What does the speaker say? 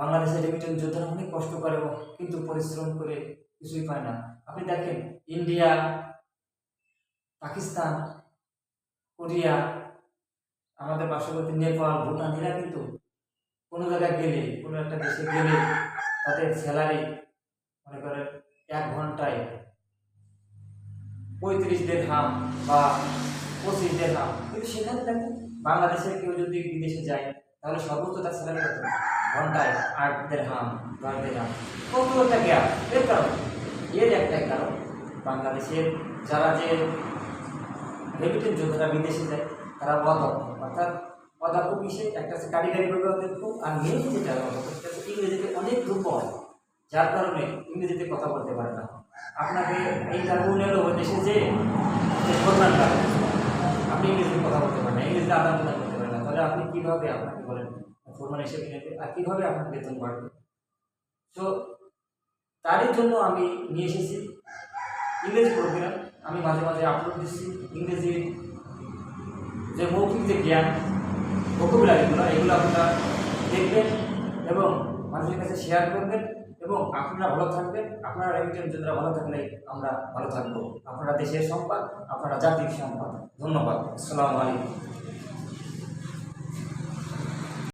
বাংলাদেশের রেমিটেন্স যোদ্ধারা অনেক কষ্ট করে কিন্তু পরিশ্রম করে কিছুই পায় না। আপনি দেখেন, ইন্ডিয়া, পাকিস্তান, কোরিয়া, আমাদের পার্শ্ববর্তী নেপাল ভুটান, এরা কিন্তু কোনো জায়গায় গেলে, কোনো একটা দেশে গেলে তাদের স্যালারি মনে করেন এক ঘন্টায় পঁয়ত্রিশ দেড় হাম বা পঁচিশ দেড় হাম। কিন্তু সেখানে দেখেন, বাংলাদেশের কেউ যদি বিদেশে যায় তাহলে সর্বোচ্চ তার স্যালারি কত? ঘন্টায় আট দেড় হাম, দশ দেড় হাম। কত একটা গ্যাপ এর কারণ এর একটাই কারণ, বাংলাদেশের যারা যে রেমিটেন্স যোদ্ধারা বিদেশে যায়, তারা অদক্ষ। অর্থাৎ অদক্ষ বিষয়ে একটা কারিগরি বিভাগ দক্ষ আর মেন যেটা অদক্ষ। ইংরেজিতে অনেক দুর্বল যার কারণে ইংরেজিতে কথা বলতে পারে না। আপনাকে ইন্টারভিউ নিল ওই দেশে যে আপনি ইংরেজিতে কথা বলতে পারেন না। ইংরেজিতে আদান প্রদান তাহলে আপনি কীভাবে আপনাকে বলেন? ফোরম্যান হিসেবে নেবে আর কীভাবে আপনার বেতন বাড়বে? তো তারই জন্য আমি নিয়ে এসেছি। ইংরেজি প্রোগ্রাম আমি মাঝে মাঝে আপলোড দিচ্ছি। ইংরেজি যে মৌখিক যে জ্ঞান ভোকাবুলারিগুলো এগুলো আপনারা দেখবেন এবং মানুষের কাছে শেয়ার করবেন এবং আপনারা ভালো থাকবেন। আপনারা রেমিটেন্স যোদ্ধারা ভালো থাকলে আমরা ভালো থাকব। আপনারা দেশের সম্পদ, আপনারা জাতির সম্পদ। ধন্যবাদ। আসসালামু আলাইকুম।